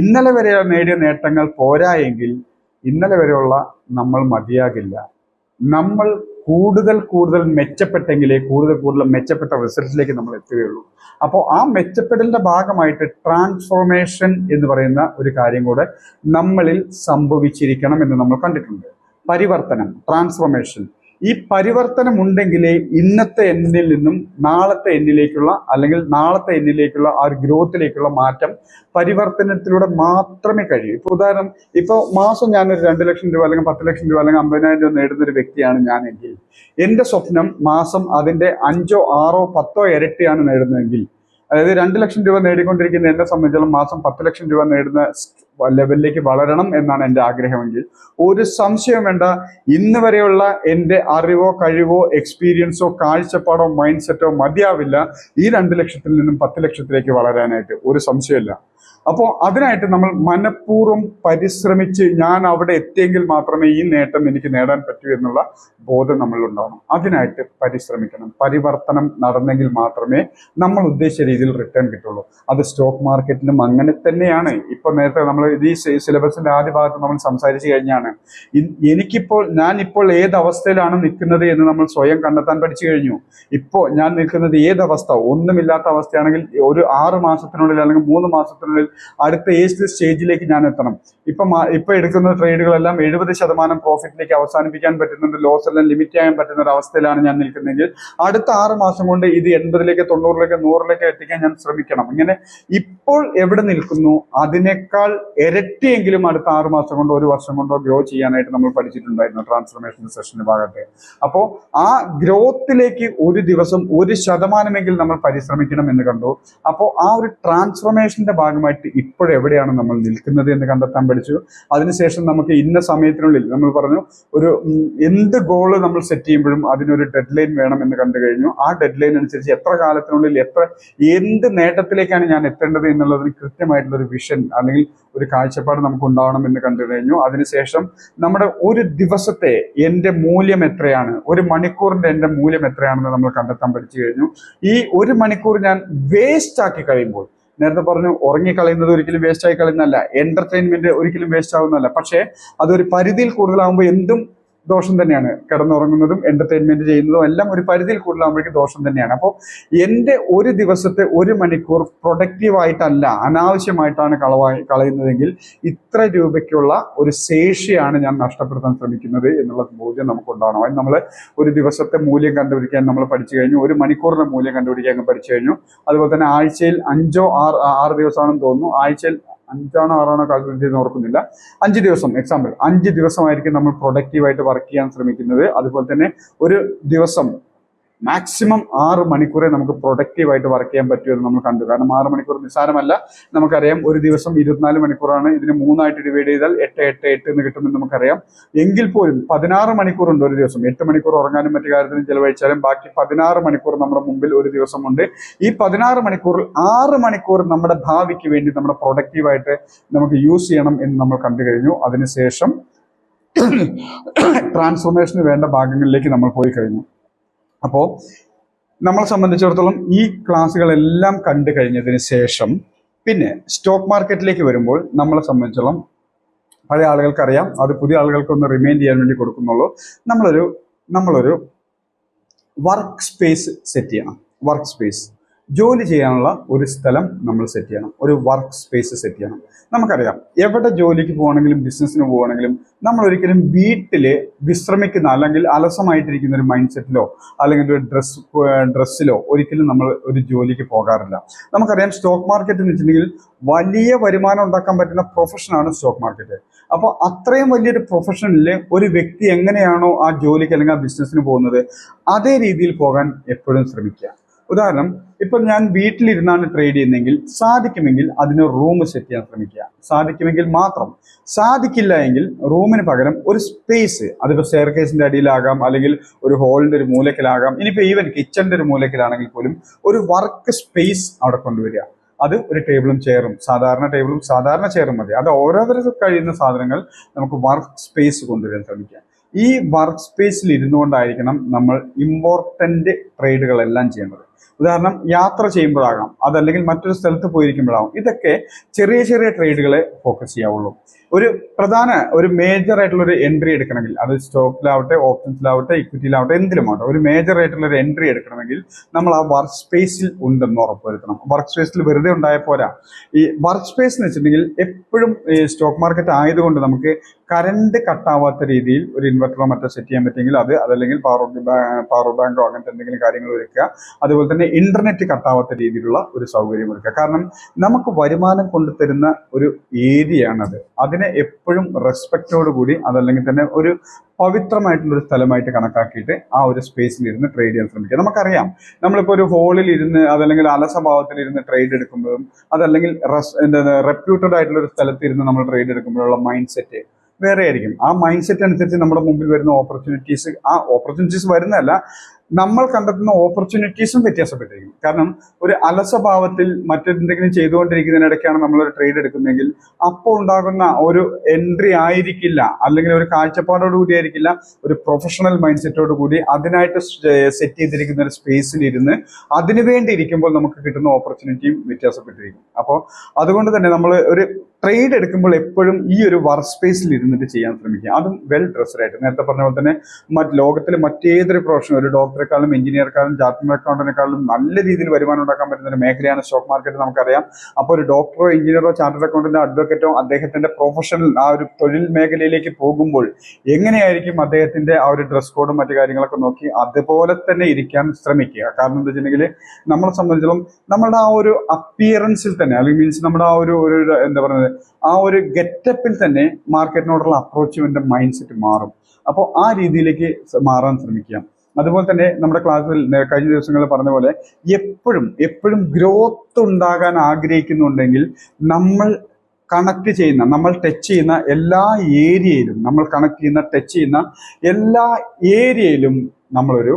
ഇന്നലെ വരെ നേടിയ നേട്ടങ്ങൾ പോരായെങ്കിൽ ഇന്നലെ വരെയുള്ള നമ്മൾ മതിയാകില്ല. നമ്മൾ കൂടുതൽ കൂടുതൽ മെച്ചപ്പെട്ടെങ്കിലേ കൂടുതൽ കൂടുതൽ മെച്ചപ്പെട്ട റിസൾട്ടിലേക്ക് നമ്മൾ എത്തുകയുള്ളൂ. അപ്പോൾ ആ മെച്ചപ്പെടലിന്റെ ഭാഗമായിട്ട് ട്രാൻസ്ഫോർമേഷൻ എന്ന് പറയുന്ന ഒരു കാര്യം കൂടെ നമ്മളിൽ സംഭവിച്ചിരിക്കണം എന്ന് നമ്മൾ കണ്ടിട്ടുണ്ട്. പരിവർത്തനം ട്രാൻസ്ഫോർമേഷൻ ഈ പരിവർത്തനം ഉണ്ടെങ്കിലേ ഇന്നത്തെ എന്നിൽ നിന്നും നാളത്തെ എന്നിലേക്കുള്ള അല്ലെങ്കിൽ നാളത്തെ എന്നിലേക്കുള്ള ആ ഒരു ഗ്രോത്തിലേക്കുള്ള മാറ്റം പരിവർത്തനത്തിലൂടെ മാത്രമേ കഴിയൂ. ഇപ്പൊ ഉദാഹരണം ഇപ്പൊ മാസം ഞാനൊരു രണ്ട് ലക്ഷം രൂപ അല്ലെങ്കിൽ പത്ത് ലക്ഷം രൂപ അല്ലെങ്കിൽ അമ്പതിനായിരം രൂപ നേടുന്ന ഒരു വ്യക്തിയാണ് എങ്കിൽ എന്റെ സ്വപ്നം മാസം അതിന്റെ അഞ്ചോ ആറോ പത്തോ ഇരട്ടിയാണ് നേടുന്നതെങ്കിൽ അതായത് രണ്ട് ലക്ഷം രൂപ നേടിക്കൊണ്ടിരിക്കുന്ന എന്നെ സംബന്ധിച്ചിടത്തോളം മാസം പത്ത് ലക്ഷം രൂപ നേടുന്ന ലെവലിലേക്ക് വളരണം എന്നാണ് എന്റെ ആഗ്രഹമെങ്കിൽ. ഒരു സംശയം വേണ്ട. ഇന്ന് വരെയുള്ള എന്റെ അറിവോ കഴിവോ എക്സ്പീരിയൻസോ കാഴ്ചപ്പാടോ മൈൻഡ് സെറ്റോ മതിയാവില്ല. ഈ രണ്ട് ലക്ഷത്തിൽ നിന്നും പത്ത് ലക്ഷത്തിലേക്ക് വളരാനായിട്ട്. ഒരു സംശയമില്ല. അപ്പോൾ അതിനായിട്ട് നമ്മൾ മനഃപൂർവം പരിശ്രമിച്ച് ഞാൻ അവിടെ എത്തിയെങ്കിൽ മാത്രമേ ഈ നേട്ടം എനിക്ക് നേടാൻ പറ്റൂ എന്നുള്ള ബോധം നമ്മൾ ഉണ്ടാവണം. അതിനായിട്ട് പരിശ്രമിക്കണം. പരിവർത്തനം നടന്നെങ്കിൽ മാത്രമേ നമ്മൾ ഉദ്ദേശിച്ച രീതിയിൽ റിട്ടേൺ കിട്ടുള്ളൂ. അത് സ്റ്റോക്ക് മാർക്കറ്റിലും അങ്ങനെ തന്നെയാണ്. ഇപ്പൊ നേരത്തെ നമ്മൾ ഈ സിലബസിന്റെ ആദ്യ ഭാഗത്ത് നമ്മൾ സംസാരിച്ചു കഴിഞ്ഞാണ്. എനിക്കിപ്പോൾ ഞാൻ ഇപ്പോൾ ഏത് അവസ്ഥയിലാണ് നിൽക്കുന്നത് എന്ന് നമ്മൾ സ്വയം കണ്ടെത്താൻ പഠിച്ചു കഴിഞ്ഞു. ഇപ്പോൾ ഞാൻ നിൽക്കുന്നത് ഏത് അവസ്ഥ ഒന്നുമില്ലാത്ത അവസ്ഥയാണെങ്കിൽ ഒരു ആറ് മാസത്തിനുള്ളിൽ അല്ലെങ്കിൽ മൂന്ന് മാസത്തിനുള്ളിൽ അടുത്ത ഏജ് സ്റ്റേജിലേക്ക് ഞാൻ എത്തണം. ഇപ്പൊ ഇപ്പൊ എടുക്കുന്ന ട്രേഡുകളെല്ലാം എഴുപത് ശതമാനം പ്രോഫിറ്റിലേക്ക് അവസാനിപ്പിക്കാൻ പറ്റുന്നുണ്ട്. ലോസ് എല്ലാം ലിമിറ്റ് ചെയ്യാൻ പറ്റുന്ന ഒരു അവസ്ഥയിലാണ് ഞാൻ നിൽക്കുന്നതെങ്കിൽ അടുത്ത ആറ് മാസം കൊണ്ട് ഇത് എൺപതിലേക്ക് തൊണ്ണൂറിലേക്ക് നൂറിലേക്ക് എത്തിക്കാൻ ഞാൻ ശ്രമിക്കണം. ഇങ്ങനെ ഇപ്പോൾ എവിടെ നിൽക്കുന്നു? അതിനേക്കാൾ ഇരട്ടിയെങ്കിലും അടുത്ത ആറ് മാസം കൊണ്ടോ ഒരു വർഷം കൊണ്ടോ ഗ്രോ ചെയ്യാനായിട്ട് നമ്മൾ പഠിച്ചിട്ടുണ്ടായിരുന്നു ട്രാൻസ്ഫർമേഷൻ സെഷന്റെ ഭാഗത്ത്. അപ്പോൾ ആ ഗ്രോത്തിലേക്ക് ഒരു ദിവസം ഒരു ശതമാനമെങ്കിലും നമ്മൾ പരിശ്രമിക്കണം എന്ന് കണ്ടു. അപ്പോൾ ആ ഒരു ട്രാൻസ്ഫർമേഷന്റെ ഭാഗമായിട്ട് ഇപ്പോഴെവിടെയാണ് നമ്മൾ നിൽക്കുന്നത് എന്ന് കണ്ടെത്താൻ പഠിച്ചു. അതിനുശേഷം നമുക്ക് ഇന്ന സമയത്തിനുള്ളിൽ നമ്മൾ പറഞ്ഞു ഒരു എന്ത് ഗോൾ നമ്മൾ സെറ്റ് ചെയ്യുമ്പോഴും അതിനൊരു ഡെഡ് ലൈൻ വേണം എന്ന് കണ്ടു കഴിഞ്ഞു. ആ ഡെഡ് ലൈൻ അനുസരിച്ച് എത്ര കാലത്തിനുള്ളിൽ എത്ര എന്ത് നേട്ടത്തിലേക്കാണ് ഞാൻ എത്തേണ്ടത് എന്നുള്ളതിന് കൃത്യമായിട്ടുള്ള ഒരു വിഷൻ അല്ലെങ്കിൽ ഒരു കാഴ്ചപ്പാട് നമുക്ക് ഉണ്ടാവണം എന്ന് കണ്ടു കഴിഞ്ഞു. അതിനുശേഷം നമ്മുടെ ഒരു ദിവസത്തെ എന്റെ മൂല്യം എത്രയാണ്? ഒരു മണിക്കൂറിന്റെ എന്റെ മൂല്യം എത്രയാണെന്ന് നമ്മൾ കണ്ടെത്താൻ പഠിച്ചു കഴിഞ്ഞു. ഈ ഒരു മണിക്കൂർ ഞാൻ വേസ്റ്റ് ആക്കി കഴിയുമ്പോൾ നേരത്തെ പറഞ്ഞു ഉറങ്ങിക്കളയുന്നത് ഒരിക്കലും വേസ്റ്റ് ആയി കളയുന്നതല്ല എന്റർടൈൻമെന്റ് ഒരിക്കലും വേസ്റ്റ് ആവുന്നതല്ല. പക്ഷേ അതൊരു പരിധിയിൽ കൂടുതലാകുമ്പോൾ എന്തും ദോഷം തന്നെയാണ്. കിടന്നുറങ്ങുന്നതും എന്റർടൈൻമെന്റ് ചെയ്യുന്നതും എല്ലാം ഒരു പരിധിയിൽ കൂടുതലാകുമ്പോഴേക്കും ദോഷം തന്നെയാണ്. അപ്പോൾ എന്റെ ഒരു ദിവസത്തെ ഒരു മണിക്കൂർ പ്രൊഡക്റ്റീവായിട്ടല്ല അനാവശ്യമായിട്ടാണ് കളവായി കളയുന്നതെങ്കിൽ ഇത്ര രൂപയ്ക്കുള്ള ഒരു ശേഷിയാണ് ഞാൻ നഷ്ടപ്പെടുത്താൻ ശ്രമിക്കുന്നത് എന്നുള്ള ബോധ്യം നമുക്ക് ഉണ്ടാവണം അതിന് നമ്മൾ ഒരു ദിവസത്തെ മൂല്യം കണ്ടുപിടിക്കാൻ നമ്മൾ പഠിച്ചു കഴിഞ്ഞു ഒരു മണിക്കൂറിന്റെ മൂല്യം കണ്ടുപിടിക്കാൻ പഠിച്ചു കഴിഞ്ഞു. അതുപോലെ തന്നെ ആഴ്ചയിൽ അഞ്ചോ ആറ് ആറ് ദിവസമാണെന്ന് തോന്നുന്നു. ആഴ്ചയിൽ അഞ്ചാണോ ആറാണോ കാൽക്കുലേറ്റ് ചെയ്യുന്ന ഓർക്കുന്നില്ല. അഞ്ച് ദിവസം എക്സാമ്പിൾ അഞ്ച് ദിവസമായിരിക്കും നമ്മൾ പ്രൊഡക്റ്റീവായിട്ട് വർക്ക് ചെയ്യാൻ ശ്രമിക്കുന്നത്. അതുപോലെ തന്നെ ഒരു ദിവസം മാക്സിമം ആറ് മണിക്കൂറേ നമുക്ക് പ്രൊഡക്റ്റീവായിട്ട് വർക്ക് ചെയ്യാൻ പറ്റൂ എന്ന് നമ്മൾ കണ്ടു. കാരണം ആറ് മണിക്കൂർ നിസ്സാരമല്ല. നമുക്കറിയാം ഒരു ദിവസം ഇരുപത്തിനാല് മണിക്കൂറാണ്. ഇതിന് മൂന്നായിട്ട് ഡിവൈഡ് ചെയ്താൽ എട്ട് എട്ട് എട്ട് എന്ന് കിട്ടുമെന്ന് നമുക്കറിയാം. എങ്കിൽ പോലും പതിനാറ് മണിക്കൂറുണ്ട് ഒരു ദിവസം. എട്ട് മണിക്കൂർ ഉറങ്ങാനും മറ്റു കാര്യത്തിനും ചിലവഴിച്ചാലും ബാക്കി പതിനാറ് മണിക്കൂർ നമ്മുടെ മുമ്പിൽ ഒരു ദിവസമുണ്ട്. ഈ പതിനാറ് മണിക്കൂറിൽ ആറ് മണിക്കൂർ നമ്മുടെ ഭാവിക്ക് വേണ്ടി നമ്മുടെ പ്രൊഡക്റ്റീവായിട്ട് നമുക്ക് യൂസ് ചെയ്യണം എന്ന് നമ്മൾ കണ്ടു കഴിഞ്ഞു. അതിനുശേഷം ട്രാൻസ്ഫോർമേഷന് വേണ്ട ഭാഗങ്ങളിലേക്ക് നമ്മൾ പോയി കഴിഞ്ഞു. അപ്പോൾ നമ്മളെ സംബന്ധിച്ചിടത്തോളം ഈ ക്ലാസ്സുകളെല്ലാം കണ്ടു കഴിഞ്ഞതിന് ശേഷം പിന്നെ സ്റ്റോക്ക് മാർക്കറ്റിലേക്ക് വരുമ്പോൾ നമ്മളെ സംബന്ധിച്ചിടത്തോളം പഴയ ആളുകൾക്കറിയാം. അത് പുതിയ ആളുകൾക്കൊന്ന് റിമൈൻഡ് ചെയ്യാൻ വേണ്ടി കൊടുക്കുന്നുള്ളൂ. നമ്മളൊരു നമ്മളൊരു വർക്ക് സ്പേസ് സെറ്റ് ചെയ്യണം. വർക്ക് സ്പേസ് ജോലി ചെയ്യാനുള്ള ഒരു സ്ഥലം നമ്മൾ സെറ്റ് ചെയ്യണം. ഒരു വർക്ക് സ്പേസ് സെറ്റ് ചെയ്യണം. നമുക്കറിയാം എവിടെ ജോലിക്ക് പോകണമെങ്കിലും ബിസിനസ്സിന് പോകണമെങ്കിലും നമ്മൾ ഒരിക്കലും വീട്ടിൽ വിശ്രമിക്കുന്ന അല്ലെങ്കിൽ അലസമായിട്ടിരിക്കുന്ന ഒരു മൈൻഡ് സെറ്റിലോ അല്ലെങ്കിൽ ഒരു ഡ്രസ് ഡ്രസ്സിലോ ഒരിക്കലും നമ്മൾ ഒരു ജോലിക്ക് പോകാറില്ല. നമുക്കറിയാം സ്റ്റോക്ക് മാർക്കറ്റ് എന്ന് വെച്ചിട്ടുണ്ടെങ്കിൽ വലിയ വരുമാനം ഉണ്ടാക്കാൻ പറ്റുന്ന പ്രൊഫഷനാണ് സ്റ്റോക്ക് മാർക്കറ്റ് അപ്പോൾ അത്രയും വലിയൊരു പ്രൊഫഷനിൽ ഒരു വ്യക്തി എങ്ങനെയാണോ ആ ജോലിക്ക് അല്ലെങ്കിൽ ആ ബിസിനസ്സിന് പോകുന്നത് അതേ രീതിയിൽ പോകാൻ എപ്പോഴും ശ്രമിക്കുക. ഉദാഹരണം ഇപ്പൊ ഞാൻ വീട്ടിലിരുന്നാണ് ട്രേഡ് ചെയ്യുന്നതെങ്കിൽ സാധിക്കുമെങ്കിൽ അതിന് റൂം സെറ്റ് ചെയ്യാൻ ശ്രമിക്കുക. സാധിക്കുമെങ്കിൽ മാത്രം. സാധിക്കില്ല എങ്കിൽ റൂമിന് പകരം ഒരു സ്പേസ് അതിപ്പോൾ സ്റ്റെയർ അടിയിലാകാം അല്ലെങ്കിൽ ഒരു ഹോളിന്റെ ഒരു മൂലക്കിലാകാം ഇനിയിപ്പോൾ ഈവൻ കിച്ചന്റെ ഒരു മൂലക്കിലാണെങ്കിൽ പോലും ഒരു വർക്ക് സ്പേസ് അവിടെ കൊണ്ടുവരിക. അത് ഒരു ടേബിളും ചെയറും സാധാരണ ടേബിളും സാധാരണ ചെയറും മതി. അത് ഓരോരുത്തർക്ക് കഴിയുന്ന സാധനങ്ങൾ നമുക്ക് വർക്ക് സ്പേസ് കൊണ്ടുവരാൻ ശ്രമിക്കാം. ഈ വർക്ക് സ്പേസിൽ ഇരുന്നുകൊണ്ടായിരിക്കണം നമ്മൾ ഇമ്പോർട്ടന്റ് ട്രേഡുകളെല്ലാം ചെയ്യേണ്ടത്. ഉദാഹരണം യാത്ര ചെയ്യുമ്പോഴാകാം അതല്ലെങ്കിൽ മറ്റൊരു സ്ഥലത്ത് പോയിരിക്കുമ്പോഴാകും. ഇതൊക്കെ ചെറിയ ചെറിയ ട്രേഡുകളെ ഫോക്കസ് ചെയ്യാവുള്ളൂ. ഒരു പ്രധാന ഒരു മേജർ ആയിട്ടുള്ള ഒരു എൻട്രി എടുക്കണമെങ്കിൽ അത് സ്റ്റോക്കിലാവട്ടെ ഓപ്ഷൻസിലാവട്ടെ ഇക്വിറ്റിയിലാവട്ടെ എന്തിലുമാവട്ടെ ഒരു മേജർ ആയിട്ടുള്ള ഒരു എൻട്രി എടുക്കണമെങ്കിൽ നമ്മൾ ആ വർക്ക് സ്പേസിൽ ഉണ്ടെന്ന് ഉറപ്പുവരുത്തണം. വർക്ക് സ്പേസിൽ വെറുതെ ഉണ്ടായ പോരാ. ഈ വർക്ക് സ്പേസ് എന്ന് വെച്ചിട്ടുണ്ടെങ്കിൽ എപ്പോഴും ഈ സ്റ്റോക്ക് മാർക്കറ്റ് ആയതുകൊണ്ട് നമുക്ക് കറണ്ട് കട്ടാവാത്ത രീതിയിൽ ഒരു ഇൻവെർട്ടറോ മറ്റോ സെറ്റ് ചെയ്യാൻ പറ്റുമെങ്കിൽ അത് അതല്ലെങ്കിൽ പവർ പവർ ബാങ്കോ അങ്ങനത്തെ എന്തെങ്കിലും കാര്യങ്ങൾ ഒരുക്കുക. അതുപോലെ തന്നെ ഇന്റർനെറ്റ് കട്ടാവാത്ത രീതിയിലുള്ള ഒരു സൗകര്യം ഒരുക്കുക. കാരണം നമുക്ക് വരുമാനം കൊണ്ടുതരുന്ന ഒരു ഏരിയയാണത്. അതിനെ എപ്പോഴും റെസ്പെക്റ്റോട് കൂടി അതല്ലെങ്കിൽ തന്നെ ഒരു പവിത്രമായിട്ടുള്ള ഒരു സ്ഥലമായിട്ട് കണക്കാക്കിയിട്ട് ആ ഒരു സ്പേസിൽ ഇരുന്ന് ട്രേഡ് ചെയ്യാൻ ശ്രമിക്കുക. നമുക്കറിയാം നമ്മളിപ്പോൾ ഒരു ഹോളിൽ ഇരുന്ന് അതല്ലെങ്കിൽ അലസഭാവത്തിൽ ഇരുന്ന് ട്രേഡ് എടുക്കുമ്പോഴും അതല്ലെങ്കിൽ റെസ് എന്താ റെപ്യൂട്ടഡ് ആയിട്ടുള്ള ഒരു സ്ഥലത്ത് ഇരുന്ന് നമ്മൾ ട്രേഡ് എടുക്കുമ്പോഴുള്ള മൈൻഡ് സെറ്റ് വേറെ ആയിരിക്കും. ആ മൈൻഡ് സെറ്റ് അനുസരിച്ച് നമ്മുടെ മുമ്പിൽ വരുന്ന ഓപ്പർച്യൂണിറ്റീസ് ആ ഓപ്പർച്യൂണിറ്റീസ് വരുന്നതല്ല നമ്മൾ കണ്ടെത്തുന്ന ഓപ്പർച്യൂണിറ്റീസും വ്യത്യാസപ്പെട്ടിരിക്കും. കാരണം ഒരു അലസഭാവത്തിൽ മറ്റെന്തെങ്കിലും ചെയ്തുകൊണ്ടിരിക്കുന്നതിനിടയ്ക്കാണ് നമ്മളൊരു ട്രേഡ് എടുക്കുന്നതെങ്കിൽ അപ്പോൾ ഉണ്ടാകുന്ന ഒരു എൻട്രി ആയിരിക്കില്ല. അല്ലെങ്കിൽ ഒരു കാഴ്ചപ്പാടോട് കൂടി ആയിരിക്കില്ല. ഒരു പ്രൊഫഷണൽ മൈൻഡ് സെറ്റോട് കൂടി അതിനായിട്ട് സെറ്റ് ചെയ്തിരിക്കുന്ന ഒരു സ്പേസിൽ ഇരുന്ന് അതിനു വേണ്ടി ഇരിക്കുമ്പോൾ നമുക്ക് കിട്ടുന്ന ഓപ്പർച്യൂണിറ്റിയും വ്യത്യാസപ്പെട്ടിരിക്കും. അപ്പോൾ അതുകൊണ്ട് തന്നെ നമ്മൾ ഒരു ട്രേഡ് എടുക്കുമ്പോൾ എപ്പോഴും ഈ ഒരു വർക്ക് സ്പേസിൽ ഇരുന്നിട്ട് ചെയ്യാൻ ശ്രമിക്കുക. അതും വെൽ ഡ്രസ്ഡ് ആയിട്ട്. നേരത്തെ പറഞ്ഞ പോലെ തന്നെ മറ്റ് ലോകത്തിലെ മറ്റേതൊരു പ്രൊഫഷൻ ഒരു ഡോക്ടറെക്കാളും എഞ്ചിനീയർക്കാളും ചാർട്ടേഡ് അക്കൗണ്ടന്റിനെക്കാളും നല്ല രീതിയിൽ വരുമാനം ഉണ്ടാക്കാൻ പറ്റുന്ന ഒരു മേഖലയാണ് സ്റ്റോക്ക് മാർക്കറ്റ് നമുക്കറിയാം. അപ്പോൾ ഒരു ഡോക്ടറോ എഞ്ചിനീയറോ ചാർട്ടേഡ് അക്കൗണ്ടന്റോ അഡ്വക്കറ്റോ അദ്ദേഹത്തിന്റെ പ്രൊഫഷണൽ ആ ഒരു തൊഴിൽ മേഖലയിലേക്ക് പോകുമ്പോൾ എങ്ങനെയായിരിക്കും അദ്ദേഹത്തിന്റെ ആ ഒരു ഡ്രസ് കോഡും മറ്റു കാര്യങ്ങളൊക്കെ നോക്കി അതുപോലെ തന്നെ ഇരിക്കാൻ ശ്രമിക്കുക? കാരണം എന്താ വെച്ചിട്ടുണ്ടെങ്കിൽ നമ്മളെ സംബന്ധിച്ചിടത്തോളം നമ്മുടെ ആ ഒരു അപ്പിയറൻസിൽ തന്നെ അല്ലെങ്കിൽ മീൻസ് നമ്മുടെ ആ ഒരു ഒരു എന്താ പറയുന്നത് ആ ഒരു ഗെറ്റപ്പിൽ തന്നെ മാർക്കറ്റിനോടുള്ള അപ്രോച്ച്മെന്റ് മൈൻഡ് സെറ്റ് മാറും. അപ്പോൾ ആ രീതിയിലേക്ക് മാറാൻ ശ്രമിക്കുക അതുപോലെ തന്നെ നമ്മുടെ ക്ലാസ്സിൽ കഴിഞ്ഞ ദിവസങ്ങളിൽ പറഞ്ഞ പോലെ എപ്പോഴും എപ്പോഴും ഗ്രോത്ത് ഉണ്ടാകാൻ ആഗ്രഹിക്കുന്നുണ്ടെങ്കിൽ നമ്മൾ കണക്ട് ചെയ്യുന്ന നമ്മൾ ടച്ച് ചെയ്യുന്ന എല്ലാ ഏരിയയിലും നമ്മൾ കണക്ട് ചെയ്യുന്ന ടച്ച് ചെയ്യുന്ന എല്ലാ ഏരിയയിലും നമ്മളൊരു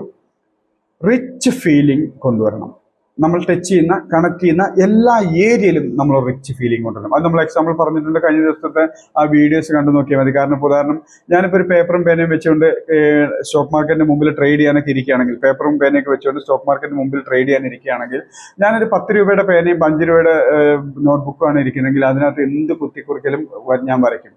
റിച്ച് ഫീലിംഗ് കൊണ്ടുവരണം. നമ്മൾ ടച്ച് ചെയ്യുന്ന കണക്ട് ചെയ്യുന്ന എല്ലാ ഏരിയയിലും നമ്മൾ റിച്ച് ഫീലിംഗ് കൊണ്ടുവരണം. അത് നമ്മൾ എക്സാമ്പിൾ പറഞ്ഞിട്ടുണ്ട് കഴിഞ്ഞ ദിവസത്തെ ആ വീഡിയോസ് കണ്ടു നോക്കിയാൽ മതി. കാരണം ഇപ്പോൾ ഉദാഹരണം ഞാനിപ്പോൾ ഒരു പേപ്പറും പേനയും വെച്ചുകൊണ്ട് സ്റ്റോക്ക് മാർക്കറ്റിന് മുമ്പിൽ ട്രേഡ് ചെയ്യാനൊക്കെ ഇരിക്കുകയാണെങ്കിൽ പേപ്പറും പേനയൊക്കെ വെച്ചുകൊണ്ട് സ്റ്റോക്ക് മാർക്കറ്റിന് മുമ്പിൽ ട്രേഡ് ചെയ്യാൻ ഇരിക്കുകയാണെങ്കിൽ ഞാനൊരു പത്ത് രൂപയുടെ പേനയും അഞ്ച് രൂപയുടെ നോട്ട്ബുക്കുമാണ് ഇരിക്കുന്നതെങ്കിൽ അതിനകത്ത് എന്ത് കുത്തിക്കുറിക്കലും ഞാൻ വരയ്ക്കും.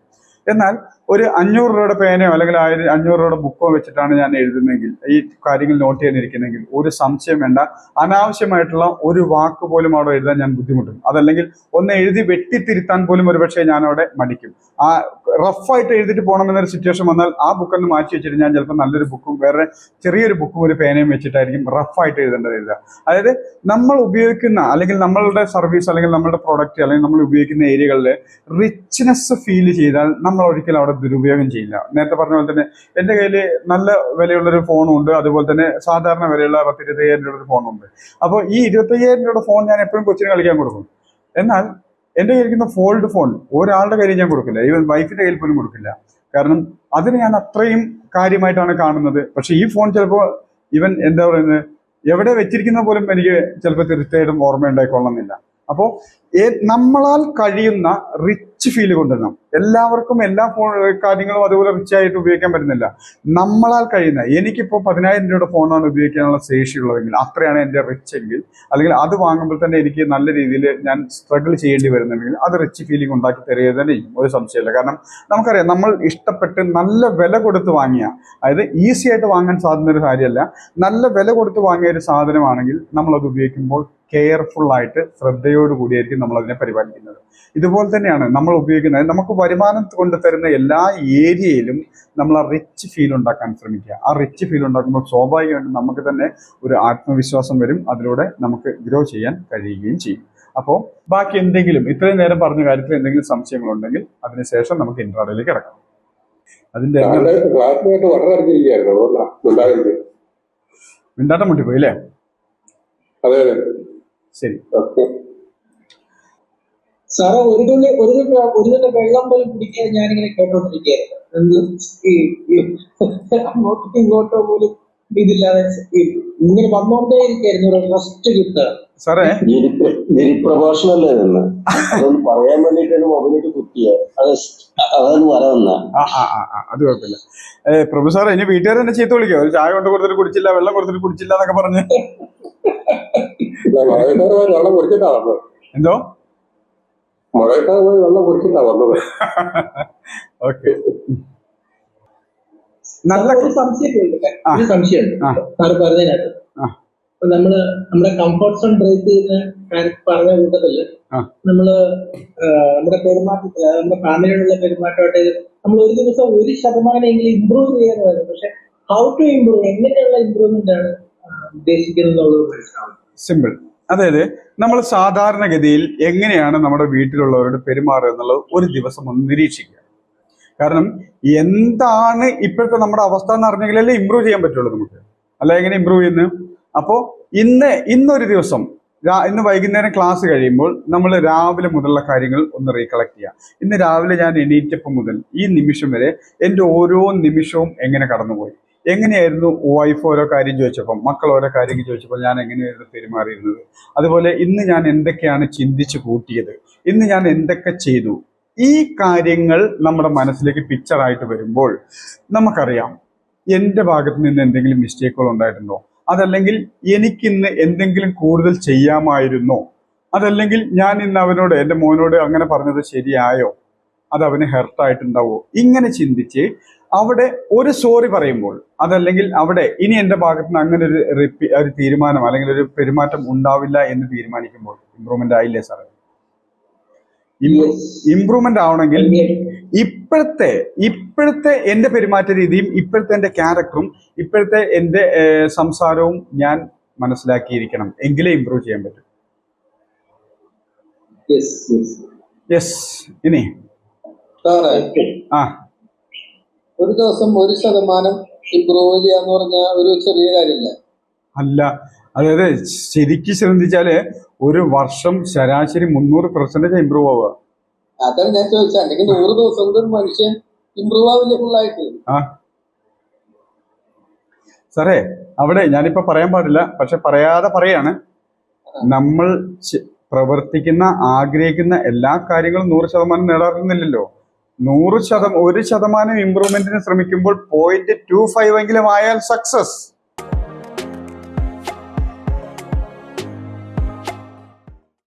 എന്നാൽ ഒരു അഞ്ഞൂറ് രൂപയുടെ പേനയോ അല്ലെങ്കിൽ ആയിരം അഞ്ഞൂറ് രൂപയുടെ ബുക്കോ വെച്ചിട്ടാണ് ഞാൻ എഴുതുന്നതെങ്കിൽ ഈ കാര്യങ്ങൾ നോട്ട് ചെയ്യാനിരിക്കുന്നെങ്കിൽ ഒരു സംശയം വേണ്ട. അനാവശ്യമായിട്ടുള്ള ഒരു വാക്ക് പോലും അവിടെ എഴുതാൻ ഞാൻ ബുദ്ധിമുട്ടും അതല്ലെങ്കിൽ ഒന്ന് എഴുതി വെട്ടിത്തിരുത്താൻ പോലും ഒരുപക്ഷെ ഞാൻ അവിടെ മടിക്കും. ആ റഫായിട്ട് എഴുതിയിട്ട് പോകണമെന്നൊരു സിറ്റുവേഷൻ വന്നാൽ ആ ബുക്കൊന്ന് മാറ്റി വെച്ചിട്ട് ഞാൻ ചിലപ്പോൾ നല്ലൊരു ബുക്കും വേറെ ചെറിയൊരു ബുക്കും ഒരു പേനയും വെച്ചിട്ടായിരിക്കും റഫായിട്ട് എഴുതേണ്ടത് എഴുതുക. അതായത് നമ്മൾ ഉപയോഗിക്കുന്ന അല്ലെങ്കിൽ നമ്മളുടെ സർവീസ് അല്ലെങ്കിൽ നമ്മളുടെ പ്രോഡക്റ്റ് അല്ലെങ്കിൽ നമ്മൾ ഉപയോഗിക്കുന്ന ഏരിയകളിൽ റിച്ച്നെസ് ഫീൽ ചെയ്താൽ നമ്മൾ ഒരിക്കലും അവിടെ ദുരുപയോഗം ചെയ്യില്ല. നേരത്തെ പറഞ്ഞ പോലെ തന്നെ എന്റെ കയ്യിൽ നല്ല വിലയുള്ളൊരു ഫോണും ഉണ്ട് അതുപോലെ തന്നെ സാധാരണ വിലയുള്ള പത്ത് ഇരുപത്തയ്യായിരം രൂപയുടെ ഒരു ഫോണും ഉണ്ട് അപ്പോൾ ഈ ഇരുപത്തയ്യായിരം രൂപയുടെ ഫോൺ ഞാൻ എപ്പോഴും കൊച്ചിന് കളിക്കാൻ കൊടുക്കും. എന്നാൽ എന്റെ കയ്യിരിക്കുന്ന ഫോൾഡ് ഫോൺ ഒരാളുടെ കയ്യിൽ ഞാൻ കൊടുക്കില്ല. ഈവൻ വൈഫിന്റെ കയ്യിൽ പോലും കൊടുക്കില്ല. കാരണം അതിന് ഞാൻ അത്രയും കാര്യമായിട്ടാണ് കാണുന്നത്. പക്ഷെ ഈ ഫോൺ ചിലപ്പോൾ ഇവൻ എന്താ പറയുന്നത് എവിടെ വെച്ചിരിക്കുന്ന പോലും എനിക്ക് ചിലപ്പോൾ തീർച്ചയായിട്ടും ഓർമ്മ ഉണ്ടായിക്കൊള്ളണമെന്നില്ല അപ്പോൾ നമ്മളാൽ കഴിയുന്ന റിച്ച് ഫീൽ കൊണ്ടുവരണം. എല്ലാവർക്കും എല്ലാ ഫോൺ കാര്യങ്ങളും അതുപോലെ റിച്ച് ആയിട്ട് ഉപയോഗിക്കാൻ പറ്റുന്നില്ല. നമ്മളാൽ കഴിയുന്ന എനിക്കിപ്പോൾ പതിനായിരം രൂപയുടെ ഫോണാണ് ഉപയോഗിക്കാനുള്ള ശേഷിയുള്ളതെങ്കിൽ അത്രയാണ് എന്റെ റിച്ച് എങ്കിൽ അല്ലെങ്കിൽ അത് വാങ്ങുമ്പോൾ തന്നെ എനിക്ക് നല്ല രീതിയിൽ ഞാൻ സ്ട്രഗിൾ ചെയ്യേണ്ടി വരുന്നുണ്ടെങ്കിൽ അത് റിച്ച് ഫീലിംഗ് ഉണ്ടാക്കി തരിക തന്നെ ഒരു സംശയമില്ല കാരണം നമുക്കറിയാം നമ്മൾ ഇഷ്ടപ്പെട്ട് നല്ല വില കൊടുത്ത് വാങ്ങിയ അതായത് ഈസി ആയിട്ട് വാങ്ങാൻ സാധിക്കുന്ന ഒരു കാര്യമല്ല നല്ല വില കൊടുത്ത് വാങ്ങിയ ഒരു സാധനമാണെങ്കിൽ നമ്മളത് ഉപയോഗിക്കുമ്പോൾ കെയർഫുൾ ആയിട്ട് നമ്മളതിനെ പരിപാലിക്കുന്നത്. ഇതുപോലെ തന്നെയാണ് നമ്മൾ ഉപയോഗിക്കുന്നത്. നമുക്ക് വരുമാനം കൊണ്ട് തരുന്ന എല്ലാ ഏരിയയിലും നമ്മൾ ആ റിച്ച് ഫീൽ ഉണ്ടാക്കാൻ ശ്രമിക്കുക. ആ റിച്ച് ഫീൽ ഉണ്ടാക്കുമ്പോൾ സ്വാഭാവികമായിട്ടും നമുക്ക് തന്നെ ഒരു ആത്മവിശ്വാസം വരും. അതിലൂടെ നമുക്ക് ഗ്രോ ചെയ്യാൻ കഴിയുകയും ചെയ്യും. അപ്പോൾ ബാക്കി എന്തെങ്കിലും ഇത്രയും നേരം പറഞ്ഞ കാര്യത്തിൽ എന്തെങ്കിലും സംശയങ്ങളുണ്ടെങ്കിൽ അതിനുശേഷം നമുക്ക് ഇൻട്രാഡയിലേക്ക് കിടക്കാം. അതിന്റെ മിണ്ടാട്ടം മുട്ടിപ്പോയി അല്ലേ? അതെ അതെ. ശരി. സാറേ ഒരു തുള്ളി ഒരു തുള്ളി ഒരു തുള്ളി വെള്ളം പോലും കുടിക്കാൻ ഞാനിങ്ങനെ കേട്ടോണ്ടിരിക്കുകയായിരുന്നു. എന്ത്? ഈ ഈ അങ്ങോട്ടോ ഇങ്ങോട്ടോ പോലും ഇതില്ലാതെ ഇങ്ങനെ വന്നോണ്ടേ ഇരിക്കായിരുന്നു ഒരു റെസ്റ്റ് കിട്ടുക. സാറേ. ഗിരിപ്രഭാഷണല്ലേ നിന്ന് അതൊന്ന്? പറയാൻ വേണ്ടിട്ടാണ് മൊബൈലിട്ട് കുത്തിയ. അത് അതൊന്ന് വരവന്ന ആ ആ ആ ആ, അത് കുഴപ്പമില്ല. ഏ പ്രഭു സാറേ ഇനി വീട്ടുകാർ തന്നെ ചീത്ത വിളിക്കോ? ഒരു ചായ കൊണ്ട് കൊടുത്തിട്ട് കുടിച്ചില്ല വെള്ളം കൊടുത്തിട്ട് കുടിച്ചില്ല എന്നൊക്കെ പറഞ്ഞ്. എന്തോ? മഴയക്കാർ പോയി വെള്ളം കുറിച്ചില്ല വന്നത്. ഓക്കെ. നല്ല സംശയമുണ്ട്. സാറ് പറഞ്ഞതിനകത്ത്. നമ്മൾ നമ്മുടെ കംഫർട്ട് സോൺ ബ്രേക്ക് ചെയ്യുന്ന പറഞ്ഞ കൂട്ടത്തിൽ. നമ്മൾ നമ്മുടെ പെരുമാറ്റത്തിൽ അതായത് നമ്മുടെ ഫാമിലിയോടുള്ള പെരുമാറ്റമായിട്ട് നമ്മൾ ഒരു ദിവസം ഒരു ശതമാനമെങ്കിലും ഇമ്പ്രൂവ് ചെയ്യാൻ പറയുന്നത് പക്ഷെ ഹൗ ടു ഇമ്പ്രൂവ് എങ്ങനെയുള്ള ഇമ്പ്രൂവ്മെന്റ് ആണ് ഉദ്ദേശിക്കുന്നത് എന്നുള്ളത് മനസ്സിലാവും സിമ്പിൾ അതായത് നമ്മൾ സാധാരണഗതിയിൽ എങ്ങനെയാണ് നമ്മുടെ വീട്ടിലുള്ളവരോട് പെരുമാറുക എന്നുള്ളത് ഒരു ദിവസം ഒന്ന് നിരീക്ഷിക്കുക. കാരണം എന്താണ് ഇപ്പോഴത്തെ നമ്മുടെ അവസ്ഥ എന്ന് അറിഞ്ഞെങ്കിലല്ലേ ഇമ്പ്രൂവ് ചെയ്യാൻ പറ്റുള്ളൂ നമുക്ക്. അല്ല എങ്ങനെ ഇമ്പ്രൂവ് ചെയ്യുന്നു? അപ്പോൾ ഇന്ന് ഇന്നൊരു ദിവസം ഇന്ന് വൈകുന്നേരം ക്ലാസ് കഴിയുമ്പോൾ നമ്മൾ രാവിലെ മുതലുള്ള കാര്യങ്ങൾ ഒന്ന് റീകളക്ട് ചെയ്യുക. ഇന്ന് രാവിലെ ഞാൻ എണീറ്റപ്പം മുതൽ ഈ നിമിഷം വരെ എന്റെ ഓരോ നിമിഷവും എങ്ങനെ കടന്നുപോയി? എങ്ങനെയായിരുന്നു വൈഫ് ഓരോ കാര്യം ചോദിച്ചപ്പോൾ മക്കൾ ഓരോ കാര്യം ചോദിച്ചപ്പോൾ ഞാൻ എങ്ങനെയായിരുന്നു പെരുമാറിയിരുന്നത്? അതുപോലെ ഇന്ന് ഞാൻ എന്തൊക്കെയാണ് ചിന്തിച്ച് കൂട്ടിയത്? ഇന്ന് ഞാൻ എന്തൊക്കെ ചെയ്തു? ഈ കാര്യങ്ങൾ നമ്മുടെ മനസ്സിലേക്ക് പിക്ചറായിട്ട് വരുമ്പോൾ നമുക്കറിയാം എന്റെ ഭാഗത്ത് നിന്ന് എന്തെങ്കിലും മിസ്റ്റേക്കുകൾ ഉണ്ടായിട്ടുണ്ടോ? അതല്ലെങ്കിൽ എനിക്കിന്ന് എന്തെങ്കിലും കൂടുതൽ ചെയ്യാമായിരുന്നോ? അതല്ലെങ്കിൽ ഞാൻ ഇന്ന് അവനോട് എന്റെ മോനോട് അങ്ങനെ പറഞ്ഞത് ശരിയായോ? അത് അവന് ഹെർട്ടായിട്ടുണ്ടാവോ ഇങ്ങനെ ചിന്തിച്ച് അവിടെ ഒരു സോറി പറയുമ്പോൾ അതല്ലെങ്കിൽ അവിടെ ഇനി എന്റെ ഭാഗത്ത് നിന്ന് അങ്ങനെ ഒരു റിപ്പി ഒരു തീരുമാനം അല്ലെങ്കിൽ ഒരു പെരുമാറ്റം ഉണ്ടാവില്ല എന്ന് തീരുമാനിക്കുമ്പോൾ ഇമ്പ്രൂവ്മെന്റ് ആയില്ലേ സാറേ? ഇമ്പ്രൂവ്മെന്റ് ആവണമെങ്കിൽ ഇപ്പോഴത്തെ ഇപ്പോഴത്തെ എന്റെ പെരുമാറ്റ രീതിയും ഇപ്പോഴത്തെ എന്റെ ക്യാരക്ടറും ഇപ്പോഴത്തെ എന്റെ സംസാരവും ഞാൻ മനസ്സിലാക്കിയിരിക്കണം. എങ്കിലേ ഇമ്പ്രൂവ് ചെയ്യാൻ പറ്റും. യെസ് ഇനി? ആ. ഒരു ദിവസം ഒരു ശതമാനം ഇമ്പ്രൂവ് ചെയ്യാന്ന് പറഞ്ഞ ഒരു ചെറിയ കാര്യമില്ല. അല്ല അതായത് ശരിക്കും ശ്രദ്ധിച്ചാൽ ഒരു വർഷം ശരാശരി മുന്നൂറ് പെർസെന്റേജ് ഇമ്പ്രൂവ് ആവുക. അതാണ് ഞാൻ ചോദിച്ചത് അല്ലെങ്കിൽ നൂറ് ദിവസം കൊണ്ട് ഒരു മനുഷ്യൻ ഇമ്പ്രൂവ് ആവില്ല ഫുള്ളായിട്ട് ആ. സാറേ അവിടെ ഞാനിപ്പോ പറയാൻ പാടില്ല പക്ഷെ പറയാതെ പറയാണ്. നമ്മൾ പ്രവർത്തിക്കുന്ന ആഗ്രഹിക്കുന്ന എല്ലാ കാര്യങ്ങളും നൂറ് ശതമാനം നേടാറുന്നില്ലല്ലോ. നൂറ് ശതം ഒരു ശതമാനം ഇമ്പ്രൂവ്മെന്റിന് ശ്രമിക്കുമ്പോൾ പോയിന്റ് ടു ഫൈവ് എങ്കിലും ആയാൽ സക്സസ്